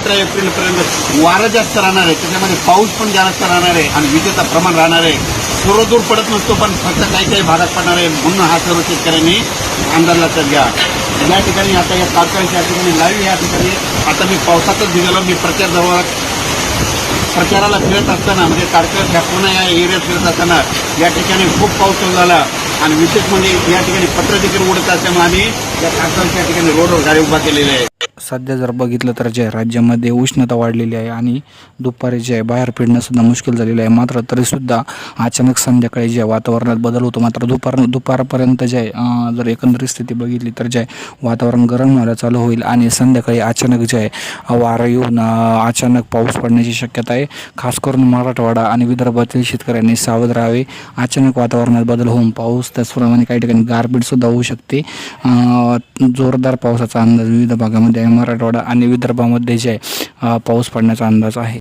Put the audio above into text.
अकरा एप्रिलपर्यंत वारं जास्त राहणार आहे. त्याच्यामध्ये पाऊस पण जास्त राहणार आहे आणि विजेचं प्रमाण राहणार आहे. सर्वदूर पडत नसतो पण फक्त काही काही भागात पडणार आहे म्हणून हा सर्व शेतकऱ्यांनी अंदाज लक्षात घ्या. या ठिकाणी आता या कारखान्याच्या ठिकाणी लाईव्ह या ठिकाणी आता मी पावसातच भिजलो मी प्रचार जवळ प्रचाराला फिरत असताना म्हणजे कारखान्यात ह्या पुन्हा या एरियात फिरत असताना या ठिकाणी खूप पाऊस झाला. आणि विशेष म्हणजे या ठिकाणी पत्र देखील उडत असल्यामुळे आम्ही या कारखान्याच्या ठिकाणी रोडवर गाडी उभा केलेली आहे. सध्या जर बघितलं तर जे राज्यामध्ये उष्णता वाढलेली आहे आणि दुपारी जे आहे बाहेर फिरणंसुद्धा मुश्किल झालेलं आहे. मात्र तरीसुद्धा अचानक संध्याकाळी जे वातावरणात बदल होतो. मात्र दुपार दुपारपर्यंत जे आहे जर एकंदरीत स्थिती बघितली तर जे आहे वातावरण गरम व्हायला चालू होईल आणि संध्याकाळी अचानक जे आहे वारं येऊन अचानक पाऊस पडण्याची शक्यता आहे. खास करून मराठवाडा आणि विदर्भातील शेतकऱ्यांनी सावध राहावे. अचानक वातावरणात बदल होऊन पाऊस त्याचप्रमाणे काही ठिकाणी गारपीटसुद्धा होऊ शकते. जोरदार पावसाचा अंदाज विविध भागामध्ये आहे. मराठवाडा आणि विदर्भामध्ये जे आहे पाऊस पडण्याचा अंदाज आहे.